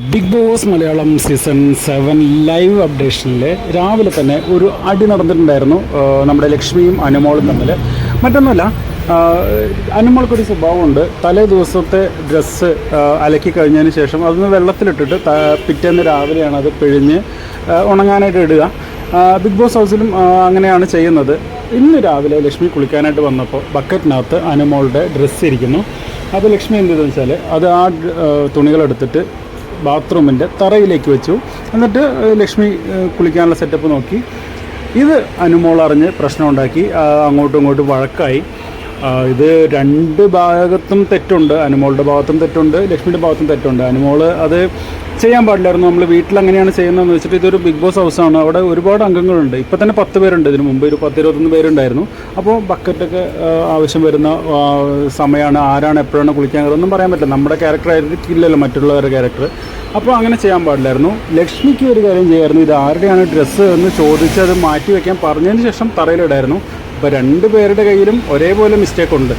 Bigg Boss Malayalam season seven live അപ്ഡേഷനിൽ രാവിലെ തന്നെ ഒരു അടി നടന്നിട്ടുണ്ടായിരുന്നു നമ്മുടെ ലക്ഷ്മിയും അനുമോളും തമ്മിൽ മറ്റൊന്നുമല്ല അനുമോൾക്കൊരു സ്വഭാവമുണ്ട്. തലേ ദിവസത്തെ ഡ്രസ്സ് അലക്കി കഴിഞ്ഞതിന് ശേഷം അതൊന്ന് വെള്ളത്തിലിട്ടിട്ട് പിറ്റേന്ന് രാവിലെയാണ് അത് പിഴിഞ്ഞ് ഉണങ്ങാനായിട്ട് ഇടുക. ബിഗ് ബോസ് ഹൗസിലും അങ്ങനെയാണ് ചെയ്യുന്നത്. ഇന്ന് രാവിലെ ലക്ഷ്മി കുളിക്കാനായിട്ട് വന്നപ്പോൾ ബക്കറ്റിനകത്ത് അനുമോളുടെ ഡ്രസ്സ് ഇരിക്കുന്നു. അപ്പോൾ ലക്ഷ്മി എന്ത് ചെയ്തെന്ന് വെച്ചാൽ അത് ആ, തുണികളെടുത്തിട്ട് ബാത്റൂമിന്റെ തറയിലേക്ക് വെച്ചു. എന്നിട്ട് ലക്ഷ്മി കുളിക്കാനുള്ള സെറ്റപ്പ് നോക്കി. ഇത് അനുമോൾ അറിഞ്ഞ് പ്രശ്നമുണ്ടാക്കി. അങ്ങോട്ടും ഇങ്ങോട്ടും വഴക്കായി. ഇത് രണ്ട് ഭാഗത്തും തെറ്റുണ്ട്. അനുമോളുടെ ഭാഗത്തും തെറ്റുണ്ട്. ലക്ഷ്മിയുടെ ഭാഗത്തും തെറ്റുണ്ട്. അനുമോൾ അത് ചെയ്യാൻ പാടില്ലായിരുന്നു. നമ്മൾ വീട്ടിൽ അങ്ങനെയാണ് ചെയ്യുന്നതെന്ന് വെച്ചിട്ട് ഇതൊരു ബിഗ് ബോസ് ഹൗസാണ്. അവിടെ ഒരുപാട് അംഗങ്ങളുണ്ട്. ഇപ്പോൾ തന്നെ പത്ത് പേരുണ്ട്. ഇതിന് മുമ്പ് ഒരു പത്ത് ഇരുപത്തൊന്ന് പേരുണ്ടായിരുന്നു. അപ്പോൾ ബക്കറ്റൊക്കെ ആവശ്യം വരുന്ന സമയമാണ് ആരാണ് എപ്പോഴാണ് കുളിക്കാൻ കയറുന്നതെന്നും പറയാൻ പറ്റില്ല. നമ്മുടെ ക്യാരക്ടർ ആയിരിക്കില്ലല്ലോ മറ്റുള്ളവരുടെ ക്യാരക്ടർ അപ്പോൾ അങ്ങനെ ചെയ്യാൻ പാടില്ലായിരുന്നു. ലക്ഷ്മിക്ക് ഒരു കാര്യം ചെയ്യായിരുന്നു. ഇത് ആരുടെയാണ് ഡ്രസ്സ് എന്ന് ചോദിച്ച് അത് മാറ്റി വയ്ക്കാൻ പറഞ്ഞതിന് ശേഷം തറയിലിടായിരുന്നു. അപ്പോൾ രണ്ട് പേരുടെ കയ്യിലും ഒരേപോലെ മിസ്റ്റേക്ക് ഉണ്ട്.